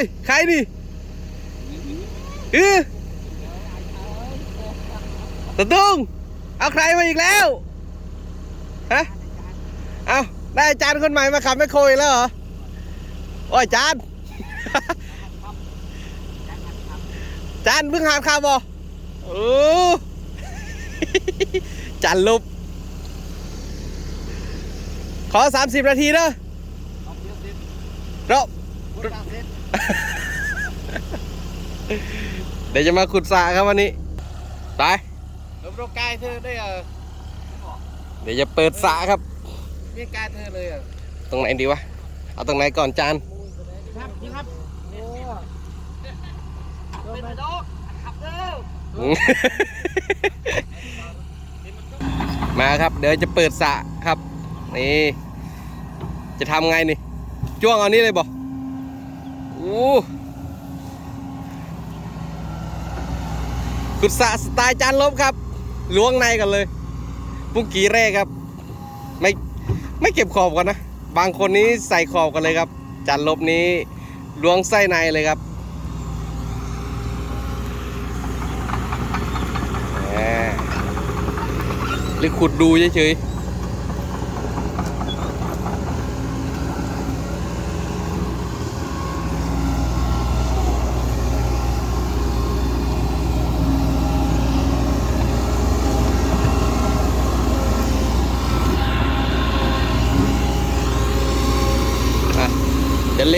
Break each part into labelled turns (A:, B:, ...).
A: ยใครนี่เออตะตุ้งเอาใครมาอีกแล้วฮะเอาได้อาจารย์คนใหม่มาขับแมคโครอีกแล้วเหรอโอ้ยอาจารย์อาจารย์เพิ่งหาข่าวบอโอ้จันลุบขอ 30 นาทีเด้อเรา เดี๋ยวจะมาขุดสระครับวันนี้ไป
B: แล้วโรกายเธอได้เออ
A: เดี๋ยวจะเปิดสระครับ
B: นี่กายเธอเลยอะ
A: ตรงไหนดีวะ เอาตรงไหนก่อนจาน
B: ครับนี่ครับโอ้เป็นดอกขับเร็ว
A: มาครับ เดี๋ยวจะเปิดสระครับ นี่ จะทำไงนี่ จ้วงเอานี้เลยบอก โอ้ขุดสะสไตล์จานลบครับล้วงในกันเลย ปุ้งกีแรกครับ ไม่ไม่เก็บขอบกันนะ บางคนนี้ใส่ขอบกันเลยครับ จานลบนี้ล้วงไส้ในเลยครับหมหรือขุดดูเฉยๆ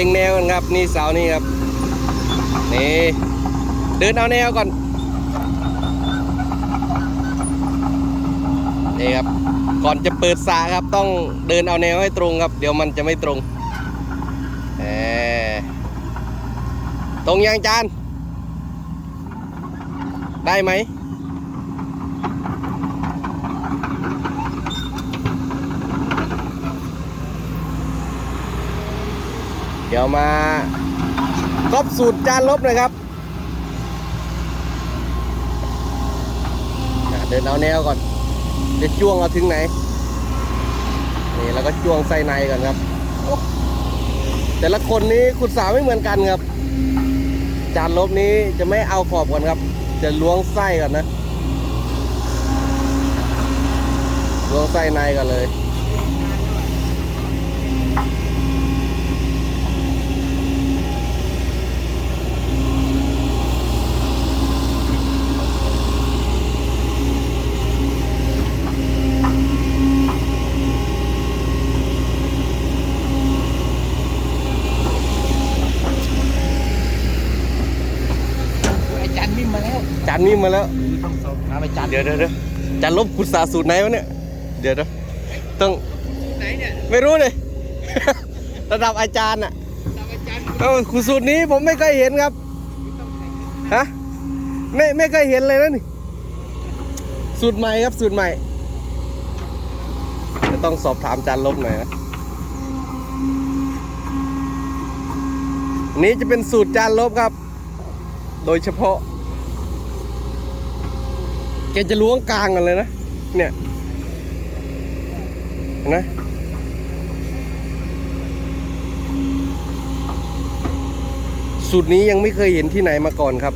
A: ล็งแนวกันครับ นี่เสานี่ครับ นี่เดินเอาแนวก่อน นี่ครับ ก่อนจะเปิดสระครับ ต้องเดินเอาแนวให้ตรงครับ เดี๋ยวมันจะไม่ตรงแหมตรงยังจาน ได้ไหม เดี๋ยวมาก๊อปสูตรจานลบหน่อยครับ เดินเอาแนวก่อน จะจ้วงเอาถึงไหน นี่แล้วก็จ้วงไส้ในก่อนครับ แต่ละคนนี้ขุดสาวไม่เหมือนกันครับ จานลบนี้จะไม่เอาขอบก่อนครับ จะล้วงไส้ก่อนนะล้วงไส้ในก่อนเลย
B: ไอ้จันมิ่มมาแล้ว
A: จานมีมาแล้ว
B: ต้องสอบถามไอ้จัน
A: เดี๋ยวเดี๋ยวเดี๋ยวจานลบขุดสาสูตรไหนวะเนี่ย เดี๋ยวเดี๋ยวต้อง
B: ไหนเนี่ย
A: ไม่รู้เลย ระดับอาจารย์อะ
B: ตามไอ้จัน
A: เอ้าขุดสูตรนี้ผมไม่เคยเห็นครับฮะไม่ไม่เคยเห็นเลยนะนี่สูตรใหม่ครับสูตรใหม่จะต้องสอบถามจานลบหน่อยนะอันนี้จะเป็นสูตรจานลบครับ โดยเฉพาะ แกจะล้วงกลางกันเลยนะ เนี่ยนไหมสูตรนี้ยังไม่เคยเห็นที่ไหนมาก่อนครับ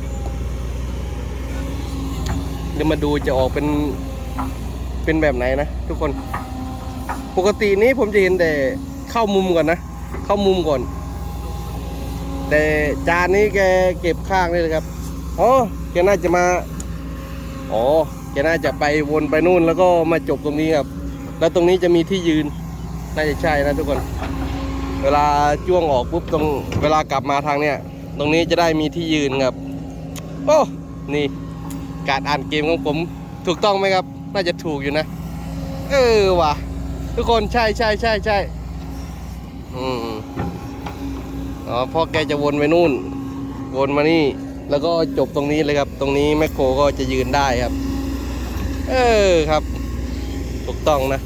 A: เดี๋ยวมาดูจะออกเป็นเป็นแบบไหนนะทุกคน ปกตินี้ผมจะเห็นแต่เข้ามุมก่อนนะ เข้ามุมก่อน แต่จานนี้แกเก็บข้างนี่เลยครับ อ๋อ แกน่าจะมา อ๋อแกน่าจะไปวนไปนู่นแล้วก็มาจบตรงนี้ครับ แล้วตรงนี้จะมีที่ยืน น่าจะใช่นะทุกคน เวลาจ้วงออกปุ๊บตรงเวลากลับมาทางเนี้ยตรงนี้จะได้มีที่ยืนครับ โอ้นี่การอ่านเกมของผมถูกต้องไหมครับ น่าจะถูกอยู่นะ เออว่ะ ทุกคนใช่ใช่ใช่ใช่อืมอ๋อพ่อแกจะวนไปนู่น วนมานี่ แล้วก็จบตรงนี้เลยครับ ตรงนี้แมคโครก็จะยืนได้ครับ เออครับ ถูกต้องนะ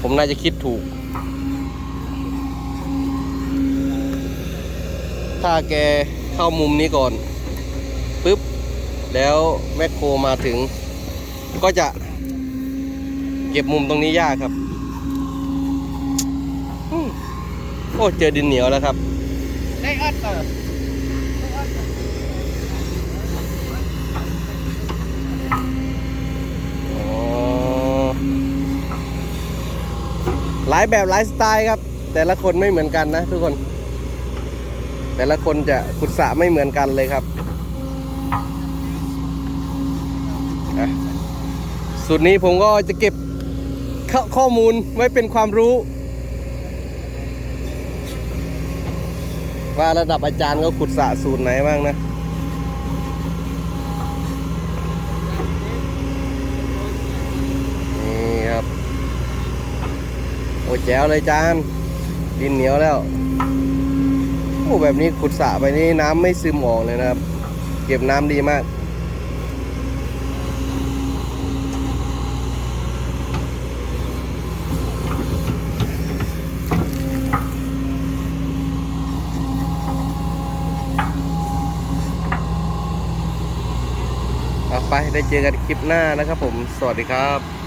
A: ผมน่าจะคิดถูก ถ้าแกเข้ามุมนี้ก่อนปุ๊บ แล้วแมคโครมาถึง ก็จะเก็บมุมตรงนี้ยากครับโอ้เจอดินเหนียวแล้วครับ
B: ได้อัดเออ
A: หลายแบบหลายสไตล์ครับ แต่ละคนไม่เหมือนกันนะทุกคน แต่ละคนจะขุดสระไม่เหมือนกันเลยครับสูตรนี้ผมก็จะเก็บข้อข้อมูลไว้เป็นความรู้ ว่าระดับอาจารย์เขาขุดสระสูตรไหนบ้างนะ นี่ครับ โอ้ แจ๋วเลยจานดินเหนียวแล้วโอ้แบบนี้ขุดสระไปนี่น้ำไม่ซึมออกเลยนะครับ เก็บน้ำดีมากเอาไปได้เจอกันคลิปหน้านะครับผม สวัสดีครับ